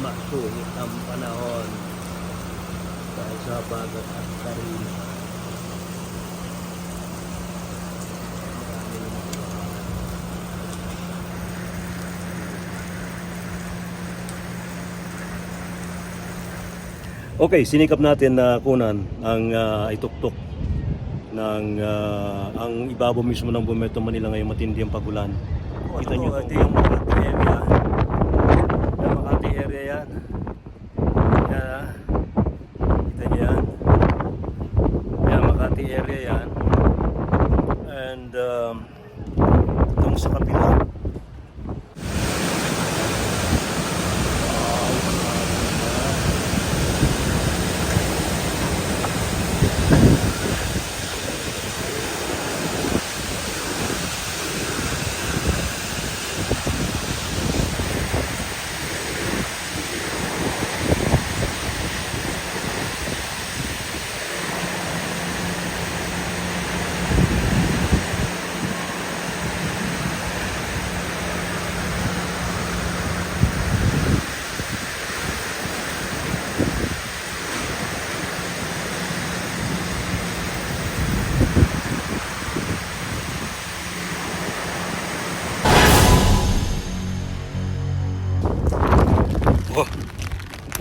masungit ang panahon dahil sa bagat at karina. Mga Okay, sinikap natin na kunan ang ah, ituktok ng ah, ang ibabaw mismo ng Bumeto Manila ngayon matindi ang pagulan. Kita niyo ito yung Makati area. Yung Makati area yan. Yan ah. Kita niyo yan. Yan Makati area yan. And um, itong sa kapila.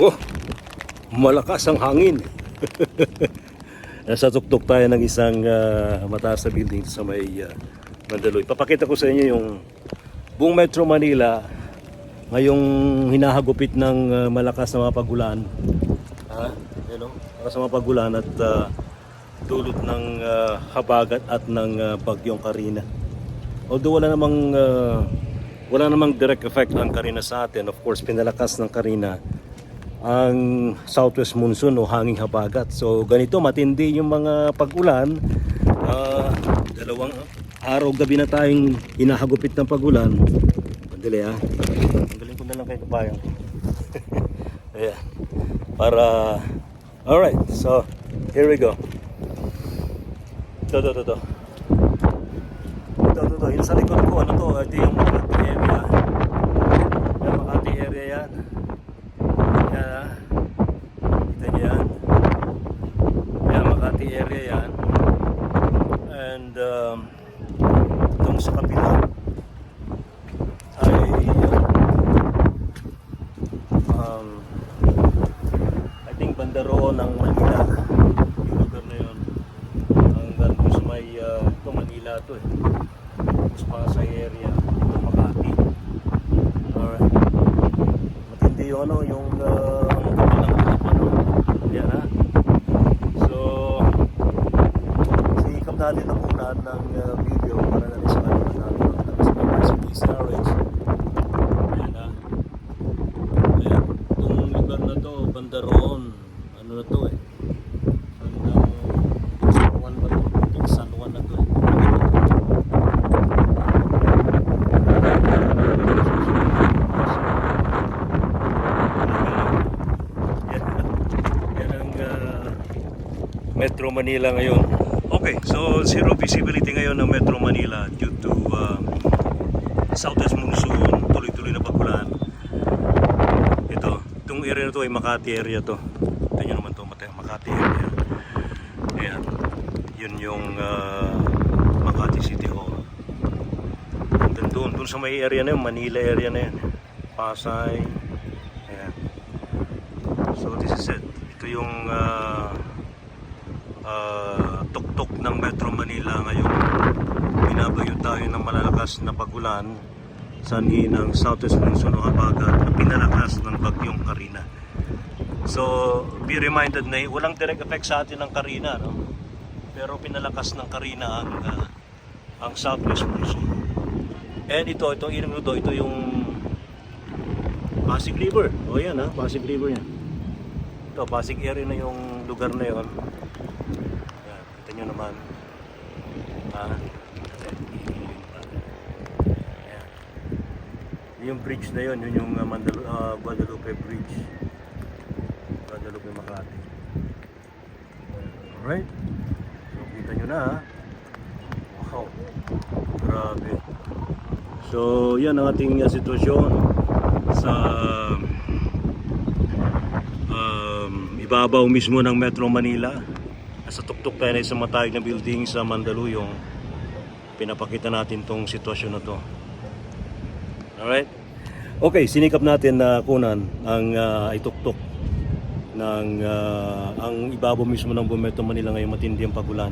Oh, malakas ang hangin. Nasa tuktok tayo ng isang ah, mataas na building sa may uh, Mandaloy. Papakita ko sa inyo yung buong Metro Manila ngayong hinahagupit ng ah, malakas na mga pagulan. Ha? Yan o, malakas na mga pagulan at ah, dulot ng ah, habagat at ng ah, bagyong Karina. Although wala namang ah, wala namang direct effect ang Karina sa atin. Of course, pinalakas ng Karina ang southwest monsoon o hanging habagat. So ganito matindi yung mga pag-ulan. Ah, dalawang araw gabi na tayong hinahagupit ng pag-ulan. Madali ah. Tanggalin ko na lang kay kabayan. Ayan. Para Alright, so here we go. Ito, ito, ito, ito. Ito, ito. Yung sa likod ko, ano to? Ito yung Makati area. Yung Makati area yan. Yan ah. Kita niyo yan. Yan, Makati area yan. And um, itong sa kapila ay um, I think banda roon ng Manila. Yung lugar na yun. Hanggang doon sa may uh, ito Manila to eh. Tapos Pasay area, ito Makati. Alright. Matindi yung ano, yung uh, ang kabilang ano. Yan ha. So, sikap natin na muna ng uh, video para natin. Tapos may sa DCRH. Yan ha. Ayan. Itong lugar na to, banda roon. Ano na to eh. Bandang San Juan ba to? I think San Juan na to eh. Yan, yan ang ah, Metro Manila ngayon. Okay, so zero visibility ngayon ng Metro Manila due to ah, southwest monsoon, tuloy-tuloy na pagulan. Ito, itong area na to ay Makati area to. Ito nyo naman to, Makati area. Ayan, yun yung ah, Makati City Hall. Hanggang doon, doon sa may area na yun, Manila area na yun. Pasay. Ayan. So this is it. Ito yung ah, ah, tuktok ng Metro Manila ngayon. Binabayo tayo ng malalakas na pagulan sanhi ng Southwest Monsoon o Habagat na pinalakas ng bagyong Karina. So, be reminded na walang direct effect sa atin ng Karina, no? Pero pinalakas ng Karina ang ah, ang Southwest Monsoon. And ito, itong ilang ito, ito yung Pasig River. O yan ha, Pasig River yan. Ito, Pasig area na yung lugar na yon. Kita nyo naman. Ha? Ayan. Yung bridge na yon, yun yung uh, Mandal- ah, Guadalupe Bridge. Guadalupe Makati. Alright. So, kita nyo na. Wow. Grabe. So, yan ang ating uh, sitwasyon sa ibabaw mismo ng Metro Manila. Nasa tuktok tayo na isang matayog na building sa Mandaluyong. Pinapakita natin tong sitwasyon na to. Alright? Okay, sinikap natin na kunan ang uh, ituktok ng ah, ang ibabaw mismo ng buong Metro Manila ngayong matindi ang pagulan.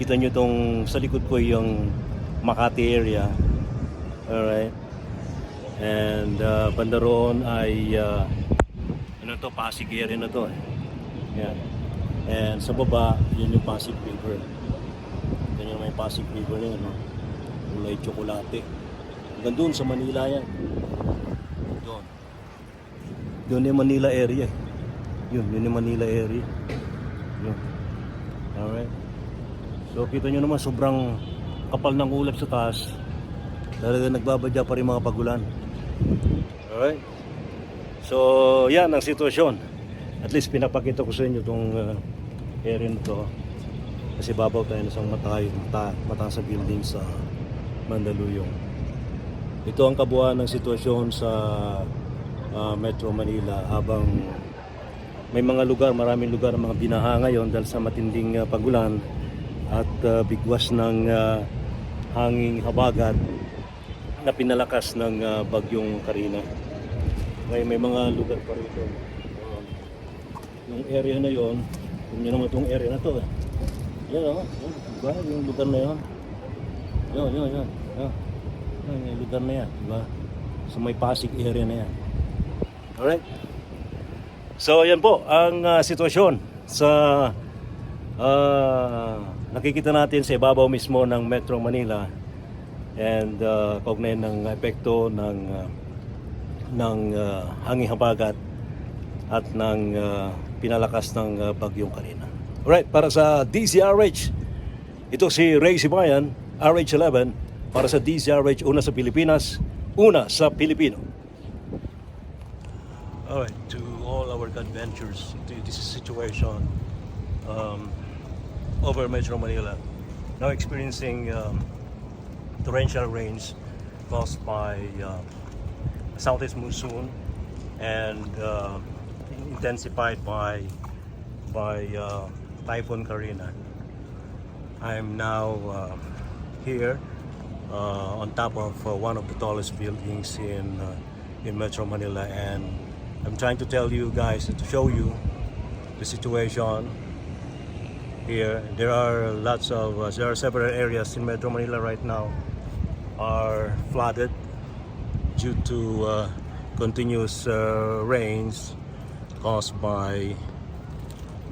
Kita nyo itong sa likod ko yung Makati area. Alright? And uh, banda roon ay uh, ano to, Pasig area na to eh. Yan. And sa baba, yun yung Pasig River. Ganyan may Pasig River na yun, no? Kulay tsokolate. Hanggang doon sa Manila yan. Doon. Doon yung Manila area. Yun, yun yung Manila area. Yun. Alright. So kita nyo naman sobrang kapal ng ulap sa taas. Talaga nagbabadya pa rin mga pagulan. Alright. So yan ang sitwasyon. At least pinapakita ko sa inyo itong uh, area na to. Kasi babaw tayo na sa matay, mata, mataas sa building sa Mandaluyong. Ito ang kabuuan ng sitwasyon sa ah, Metro Manila habang may mga lugar, maraming lugar ang mga binaha ngayon dahil sa matinding ah, pagulan at ah, bigwas ng ah, hanging habagat na pinalakas ng ah, bagyong Karina. May, may mga lugar pa rito. Um, yung area na yon, nyo naman itong area na to. Eh. O, yan, diba? Yung lugar na yon. Yun, yun, yun. Yan. Yan, yung lugar na yan, diba? So may Pasig area na yan. Alright? So yan po ang ah, sitwasyon sa ah, nakikita natin sa ibabaw mismo ng Metro Manila and uh, kaugnay ng epekto ng ah, ng ah, hanging habagat at ng ah, pinalakas ng ah, bagyong Karina. Alright, para sa DZRH, ito si Ray Sibayan, RH11, para sa DZRH, una sa Pilipinas, una sa Pilipino. Alright, to all our adventures, this situation um, over Metro Manila, now experiencing um, torrential rains caused by uh, southeast monsoon and uh, intensified by by uh, Typhoon Karina. I'm now uh, here uh, on top of uh, one of the tallest buildings in uh, in Metro Manila, and I'm trying to tell you guys to show you the situation here. There are lots of uh, there are several areas in Metro Manila right now are flooded due to uh, continuous uh, rains caused by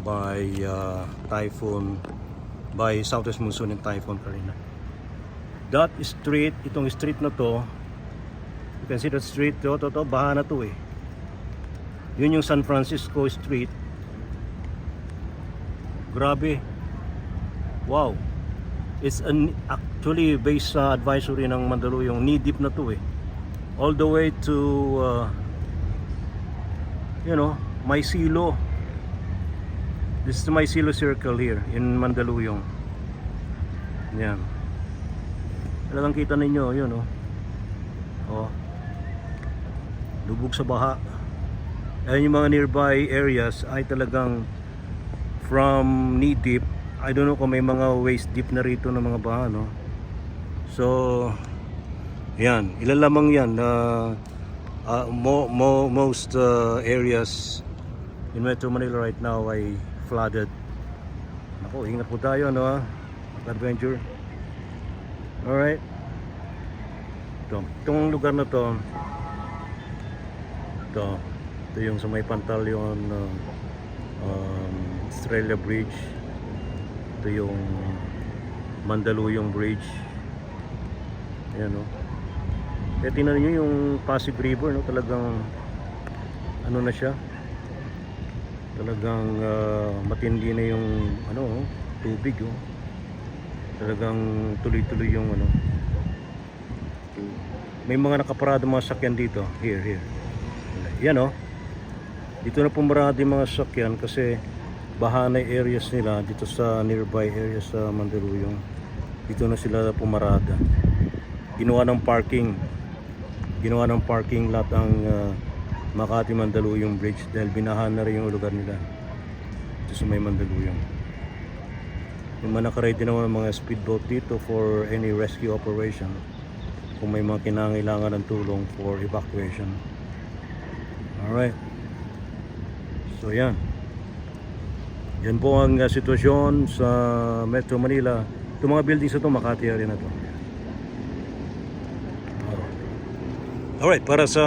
by uh, typhoon by southwest monsoon and typhoon Karina. That street, itong street na to, you can see that street to, to, to, baha na to eh. Yun yung San Francisco Street. Grabe. Wow. It's an, actually based sa advisory ng Mandaluyong, knee deep na to eh. All the way to, uh, you know, Maisilo. This is the Maisilo Circle here in Mandaluyong. Yan. Talagang kita ninyo, yun oh. Oh. Lubog sa baha. Ayan yung mga nearby areas ay talagang from knee deep. I don't know kung may mga waist deep na rito ng mga baha, no? So, yan. Ilan lamang yan. Uh, uh, mo, mo, most uh, areas in Metro Manila right now ay flooded. Ako, ingat po tayo, no? Adventure. Alright. Ito. Itong lugar na to, ito. Ito yung sa may Pantaleon uh, um, Australia Bridge. Ito yung Mandaluyong Bridge. Ayan, no? Kaya tingnan nyo yung Pasig River, no? Talagang ano na siya? Talagang ah, matindi na yung ano, tubig, oh. Talagang tuloy-tuloy yung ano. May mga nakaparado mga sakyan dito. Here, here. Yan oh. Dito na pumarado yung mga sakyan kasi bahanay areas nila dito sa nearby areas sa Mandaluyong. Dito na sila pumarada. Ginawa ng parking. Ginawa ng parking lot ang uh, Makati Mandaluyong Bridge dahil binahan na rin yung lugar nila. dito sa may Mandaluyong. Yung mga nakaready naman mga speedboat dito for any rescue operation kung may mga kinangailangan ng tulong for evacuation. Alright. So yan. Yan po ang uh, sitwasyon sa Metro Manila. Itong mga buildings na ito, Makati area na ito. Alright, para sa